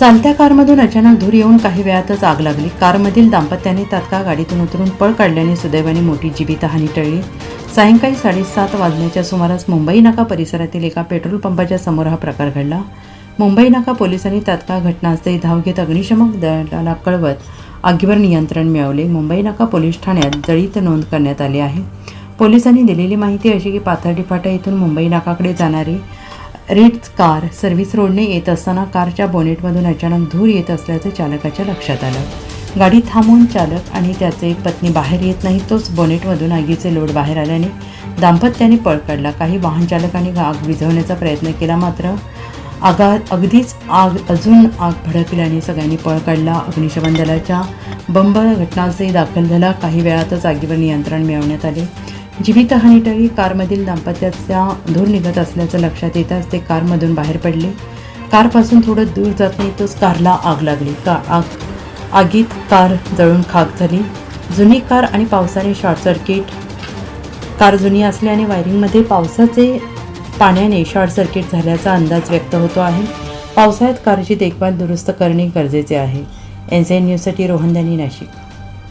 चालत्या कारमधून अचानक धूर येऊन काही वेळातच आग लागली. कारमधील दाम्पत्याने तात्काळ गाडीतून उतरून पळ काढल्याने सुदैवाने मोठी जीवितहानी टळली. सायंकाळी साडेसात वाजण्याच्या सुमारास मुंबई नाका परिसरातील एका पेट्रोल पंपाच्या समोर हा प्रकार घडला. मुंबई नाका पोलिसांनी तात्काळ घटनास्थळी धाव घेत अग्निशमक दलाला कळवत आगीवर नियंत्रण मिळवले. मुंबई नाका पोलीस ठाण्यात जळीत नोंद करण्यात आली आहे. पोलिसांनी दिलेली माहिती अशी की पाथर्डी फाटा येथून मुंबई नाकाकडे जाणारी रिट्स कार सर्व्हिस रोडने येत असताना कारच्या बोनेटमधून अचानक धूर येत असल्याचं चालकाच्या लक्षात आलं. गाडी थांबवून चालक आणि त्याचे पत्नी बाहेर येत नाही तोच बोनेटमधून आगीचे लोड बाहेर आल्याने दाम्पत्याने पळ काढला. काही वाहनचालकांनी आग विझवण्याचा प्रयत्न केला मात्र आगा अगदीच आग अजून आग भडकल्याने सगळ्यांनी पळ काढला. अग्निशमन दलाच्या बंब घटनास्थळी दाखल झाला. काही वेळातच आगीवर नियंत्रण मिळवण्यात आले. जीवितहानी कारमधील दाम्पत्याचा धूर निघत असल्याचं लक्षात येताच ते कारमधून बाहेर पडले. कारपासून थोडं दूर जात नाही तोच कारला आग लागली. का आग? आगीत कार जळून खाक झाली. जुनी कार आणि पावसाने शॉर्ट सर्किट. कार जुनी असल्याने वायरिंगमध्ये पावसाचे पाण्याने शॉर्ट सर्किट झाल्याचा अंदाज व्यक्त होतो आहे. पावसाळ्यात कारची देखभाल दुरुस्त करणे गरजेचे आहे. एन न्यूजसाठी रोहन दानी नाशिक.